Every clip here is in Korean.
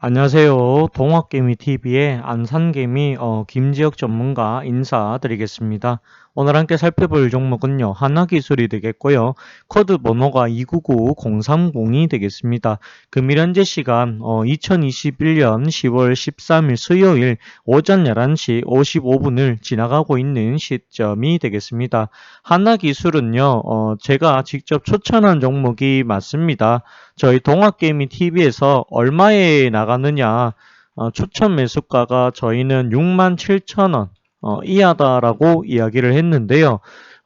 안녕하세요. 동학개미TV의 안산개미 어, 김지혁 전문가 인사드리겠습니다. 오늘 함께 살펴볼 종목은요. 하나기술이 되겠고요. 코드 번호가 299-030이 되겠습니다. 금일 현재 시간 어, 2021년 10월 13일 수요일 오전 11시 55분을 지나가고 있는 시점이 되겠습니다. 하나기술은요. 어, 제가 직접 추천한 종목이 맞습니다. 저희 동학개미 TV에서 얼마에 나가느냐 어, 추천 매수가가 저희는 67,000원 어, 이하다라고 이야기를 했는데요.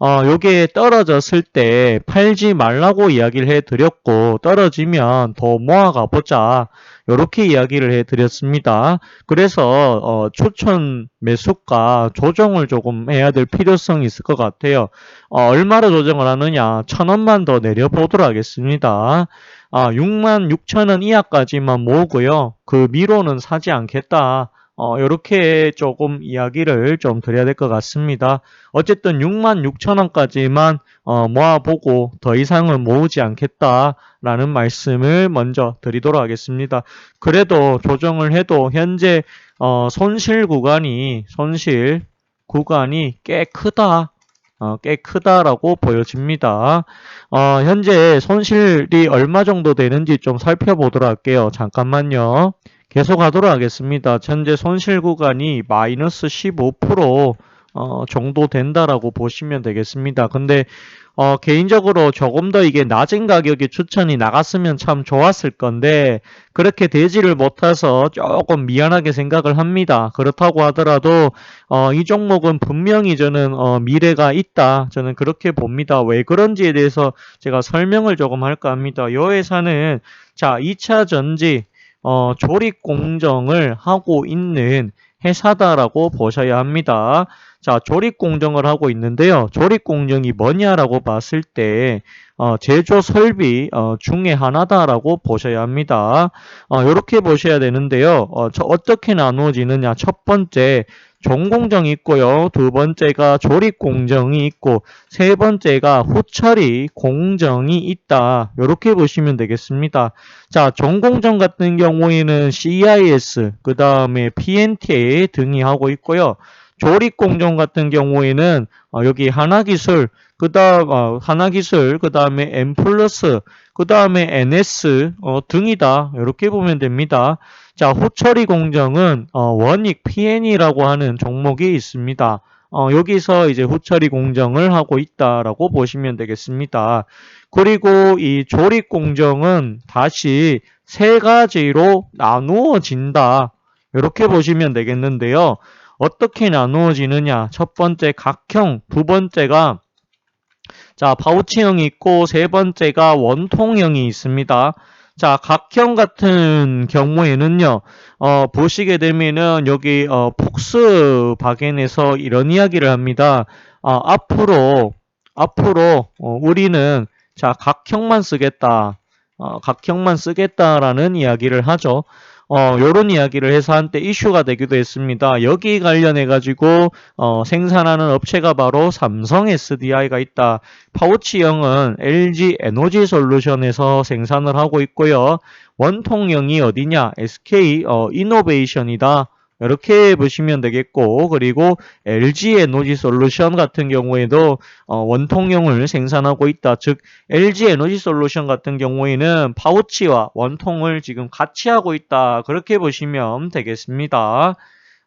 어, 요게 떨어졌을 때 팔지 말라고 이야기를 해드렸고 떨어지면 더 모아가 보자 이렇게 이야기를 해드렸습니다. 그래서 어, 추천 매수가 조정을 조금 해야 될 필요성이 있을 것 같아요. 어, 얼마로 조정을 하느냐 천 원만 더 내려보도록 하겠습니다. 아, 6만 6천 원 이하까지만 모으고요. 그 미로는 사지 않겠다. 어, 이렇게 조금 이야기를 좀 드려야 될 것 같습니다. 어쨌든 6만 6천 원까지만 어, 모아보고 더 이상은 모으지 않겠다라는 말씀을 먼저 드리도록 하겠습니다. 그래도 조정을 해도 현재 어, 손실 구간이 손실 구간이 꽤 크다. 어, 꽤 크다라고 보여집니다. 어, 현재 손실이 얼마 정도 되는지 좀 살펴보도록 할게요. 잠깐만요. 계속 하도록 하겠습니다. 현재 손실 구간이 마이너스 15% 어, 정도 된다라고 보시면 되겠습니다. 근데 어, 개인적으로 조금 더 이게 낮은 가격에 추천이 나갔으면 참 좋았을 건데 그렇게 되지를 못해서 조금 미안하게 생각을 합니다. 그렇다고 하더라도 어, 이 종목은 분명히 저는 어, 미래가 있다. 저는 그렇게 봅니다. 왜 그런지에 대해서 제가 설명을 조금 할까 합니다. 이 회사는 자 2차 전지 어, 조립 공정을 하고 있는 회사다라고 보셔야 합니다. 자, 조립 공정을 하고 있는데요. 조립 공정이 뭐냐라고 봤을 때 어, 제조 설비 어, 중에 하나다라고 보셔야 합니다. 어, 이렇게 보셔야 되는데요. 어, 어떻게 나누어지느냐? 첫 번째 종공정이 있고요. 두 번째가 조립 공정이 있고 세 번째가 후처리 공정이 있다. 이렇게 보시면 되겠습니다. 자, 종공정 같은 경우에는 CIS, 그 다음에 PNTA 등이 하고 있고요. 조립 공정 같은 경우에는 어, 여기 하나기술, 그 다음 어, 하나기술, 그 다음에 M 플러스, 그 다음에 NS 어, 등이다. 이렇게 보면 됩니다. 자, 호처리 공정은 어, 원익 PN이라고 하는 종목이 있습니다. 어, 여기서 이제 후처리 공정을 하고 있다라고 보시면 되겠습니다. 그리고 이 조립 공정은 다시 세 가지로 나누어진다. 이렇게 보시면 되겠는데요. 어떻게 나누어지느냐? 첫 번째 각형, 두 번째가 자 파우치형이 있고 세 번째가 원통형이 있습니다. 자, 각형 같은 경우에는요, 어, 보시게 되면은 여기, 어, 폭스바겐에서 이런 이야기를 합니다. 어, 앞으로, 앞으로, 어, 우리는, 자, 각형만 쓰겠다. 어, 각형만 쓰겠다라는 이야기를 하죠. 어, 요런 이야기를 해서 한때 이슈가 되기도 했습니다. 여기 관련해 가지고 어, 생산하는 업체가 바로 삼성 SDI가 있다. 파우치형은 LG 에너지 솔루션에서 생산을 하고 있고요. 원통형이 어디냐? SK 어, 이노베이션이다. 이렇게 보시면 되겠고 그리고 LG 에너지 솔루션 같은 경우에도 어, 원통형을 생산하고 있다. 즉 LG 에너지 솔루션 같은 경우에는 파우치와 원통을 지금 같이 하고 있다. 그렇게 보시면 되겠습니다.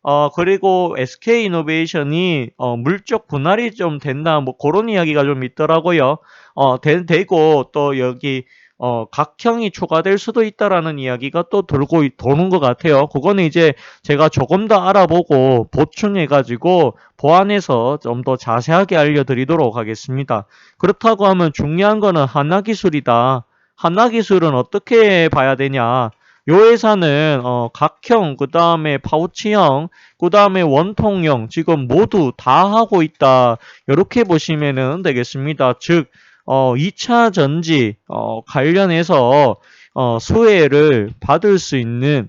어, 그리고 SK 이노베이션이 어, 물적 분할이 좀 된다. 뭐 그런 이야기가 좀 있더라고요. 어, 되, 되고 또 여기 어, 각형이 추가될 수도 있다라는 이야기가 또 돌고 도는 것 같아요. 그거는 이제 제가 조금 더 알아보고 보충해가지고 보완해서 좀 더 자세하게 알려드리도록 하겠습니다. 그렇다고 하면 중요한 거는 하나 기술이다. 하나 기술은 어떻게 봐야 되냐? 요 회사는 어, 각형, 그 다음에 파우치형, 그 다음에 원통형 지금 모두 다 하고 있다. 이렇게 보시면 되겠습니다. 즉 어, 2차 전지 어, 관련해서 어, 수혜를 받을 수 있는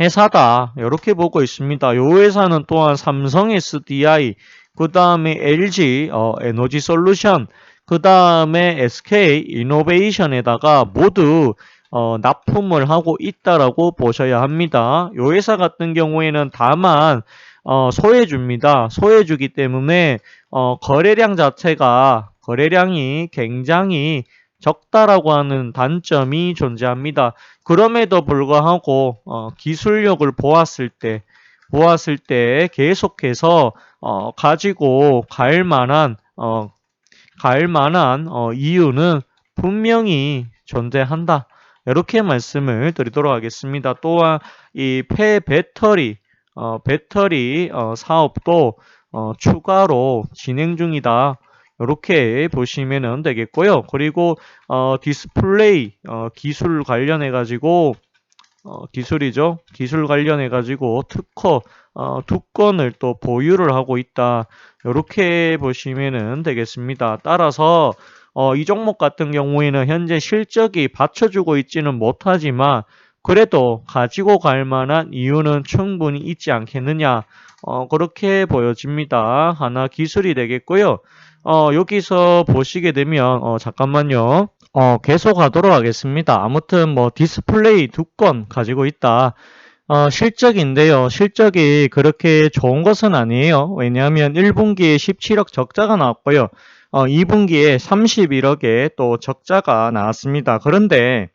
회사다. 이렇게 보고 있습니다. 이 회사는 또한 삼성 SDI, 그 다음에 LG 어, 에너지 솔루션, 그 다음에 SK 이노베이션에다가 모두 어, 납품을 하고 있다라고 보셔야 합니다. 요 회사 같은 경우에는 다만 어, 소외주입니다. 소외주기 때문에 어, 거래량 자체가 거래량이 굉장히 적다라고 하는 단점이 존재합니다. 그럼에도 불구하고 어, 기술력을 보았을 때 보았을 때 계속해서 어, 가지고 갈 만한 어, 갈 만한 어, 이유는 분명히 존재한다. 이렇게 말씀을 드리도록 하겠습니다. 또한 이 폐 배터리 어, 배터리 어, 사업도 어, 추가로 진행 중이다. 이렇게 보시면 되겠고요. 그리고 어, 디스플레이 어, 기술 관련해 가지고 어, 기술이죠. 기술 관련해 가지고 특허 어, 두 건을 또 보유를 하고 있다. 이렇게 보시면 되겠습니다. 따라서 어, 이 종목 같은 경우에는 현재 실적이 받쳐주고 있지는 못하지만 그래도 가지고 갈 만한 이유는 충분히 있지 않겠느냐. 어, 그렇게 보여집니다. 하나 기술이 되겠고요. 어, 여기서 보시게 되면, 어, 잠깐만요. 어, 계속 하도록 하겠습니다. 아무튼 뭐 디스플레이 두 건 가지고 있다. 어, 실적인데요. 실적이 그렇게 좋은 것은 아니에요. 왜냐하면 1분기에 17억 적자가 나왔고요. 어, 2분기에 31억의 또 적자가 나왔습니다. 그런데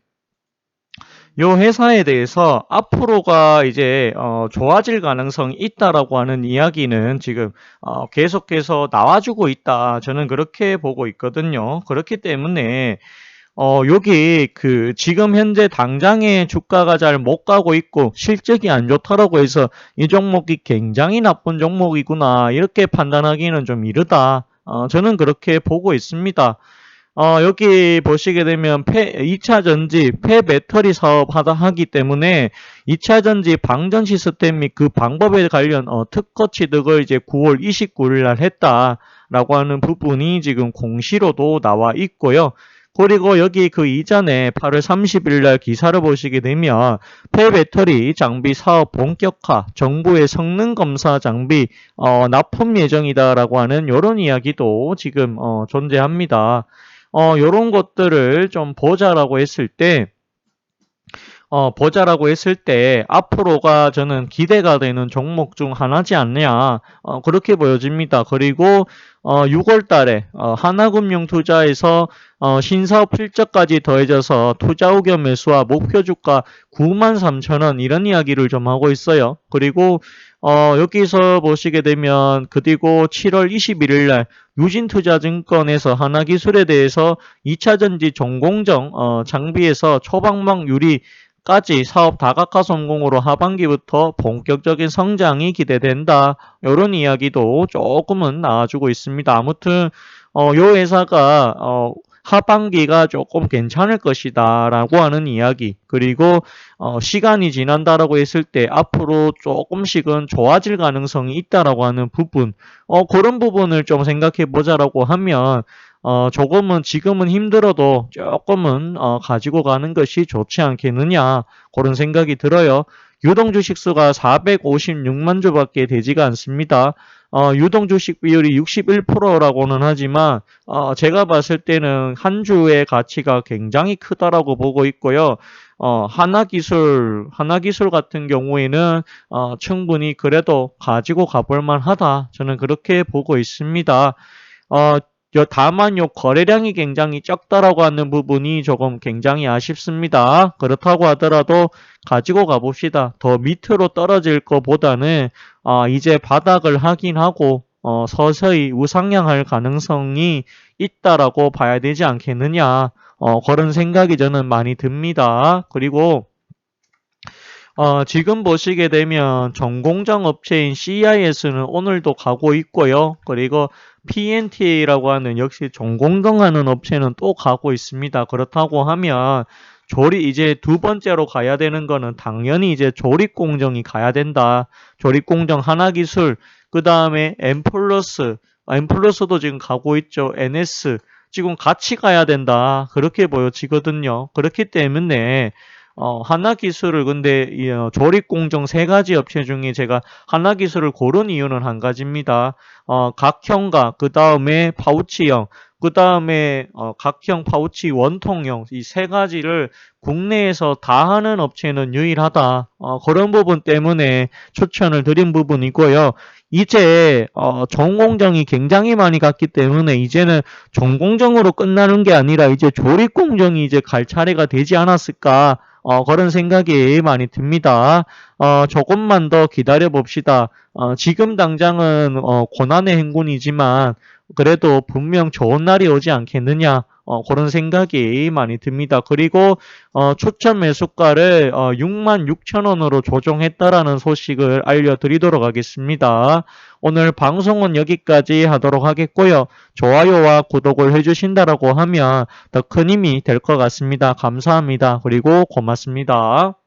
요 회사에 대해서 앞으로가 이제 어, 좋아질 가능성이 있다라고 하는 이야기는 지금 어, 계속해서 나와주고 있다. 저는 그렇게 보고 있거든요. 그렇기 때문에 어, 여기 그 지금 현재 당장의 주가가 잘 못 가고 있고 실적이 안 좋다라고 해서 이 종목이 굉장히 나쁜 종목이구나 이렇게 판단하기는 좀 이르다. 어, 저는 그렇게 보고 있습니다. 어, 여기 보시게 되면 폐, 2차 전지 폐 배터리 사업 하다 하기 때문에 2차 전지 방전 시스템 및 그 방법에 관련 어, 특허 취득을 이제 9월 29일 날 했다라고 하는 부분이 지금 공시로도 나와 있고요. 그리고 여기 그 이전에 8월 30일 날 기사를 보시게 되면 폐배터리 장비 사업 본격화, 정부의 성능 검사 장비 어, 납품 예정이다라고 하는 이런 이야기도 지금 어, 존재합니다. 어, 요런 것들을 좀 보자라고 했을 때, 어, 보자라고 했을 때, 앞으로가 저는 기대가 되는 종목 중 하나지 않냐, 어, 그렇게 보여집니다. 그리고, 어, 6월 달에, 어, 하나금융 투자에서, 어, 신사업 필적까지 더해져서 투자 의견 매수와 목표 주가 93,000원, 이런 이야기를 좀 하고 있어요. 그리고, 어, 여기서 보시게 되면 그리고 7월 21일 날 유진투자증권에서 하나기술에 대해서 2차전지 전공정 어, 장비에서 초방망 유리 까지 사업 다각화 성공으로 하반기부터 본격적인 성장이 기대된다. 이런 이야기도 조금은 나와주고 있습니다. 아무튼 어, 요 회사가 어, 하반기가 조금 괜찮을 것이다 라고 하는 이야기 그리고 어, 시간이 지난다라고 했을 때 앞으로 조금씩은 좋아질 가능성이 있다라고 하는 부분 어, 그런 부분을 좀 생각해 보자라고 하면 어, 조금은 지금은 힘들어도 조금은 어, 가지고 가는 것이 좋지 않겠느냐 그런 생각이 들어요. 유동 주식수가 456만 주밖에 되지가 않습니다. 어, 유동 주식 비율이 61%라고는 하지만 어, 제가 봤을 때는 한 주의 가치가 굉장히 크다라고 보고 있고요. 어, 하나기술, 하나기술 같은 경우에는 어, 충분히 그래도 가지고 가볼 만하다. 저는 그렇게 보고 있습니다. 어, 다만 요 거래량이 굉장히 적다라고 하는 부분이 조금 굉장히 아쉽습니다. 그렇다고 하더라도 가지고 가봅시다. 더 밑으로 떨어질 것보다는 어, 이제 바닥을 확인하고 어, 서서히 우상향할 가능성이 있다라고 봐야 되지 않겠느냐. 어, 그런 생각이 저는 많이 듭니다. 그리고 어, 지금 보시게 되면 전공정 업체인 CIS는 오늘도 가고 있고요. 그리고 PNTA라고 하는 역시 전공정하는 업체는 또 가고 있습니다. 그렇다고 하면 조립 이제 두 번째로 가야 되는 거는 당연히 이제 조립 공정이 가야 된다. 조립 공정 하나 기술 그 다음에 M 플러스 M 플러스도 지금 가고 있죠. NS 지금 같이 가야 된다. 그렇게 보여지거든요. 그렇기 때문에 어, 하나기술을 근데 이, 어, 조립 공정 세 가지 업체 중에 제가 하나기술을 고른 이유는 한 가지입니다. 어, 각형과 그 다음에 파우치형 그 다음에 어, 각형 파우치 원통형 이 세 가지를 국내에서 다 하는 업체는 유일하다. 어, 그런 부분 때문에 추천을 드린 부분이고요. 이제 어, 전공정이 굉장히 많이 갔기 때문에 이제는 전공정으로 끝나는 게 아니라 이제 조립 공정이 이제 갈 차례가 되지 않았을까 어, 그런 생각이 많이 듭니다. 어, 조금만 더 기다려 봅시다. 어, 지금 당장은 어, 고난의 행군이지만 그래도 분명 좋은 날이 오지 않겠느냐. 어, 그런 생각이 많이 듭니다. 그리고 어, 추천 매수가를 어, 6만 6천 원으로 조정했다라는 소식을 알려드리도록 하겠습니다. 오늘 방송은 여기까지 하도록 하겠고요. 좋아요와 구독을 해주신다라고 하면 더 큰 힘이 될 것 같습니다. 감사합니다. 그리고 고맙습니다.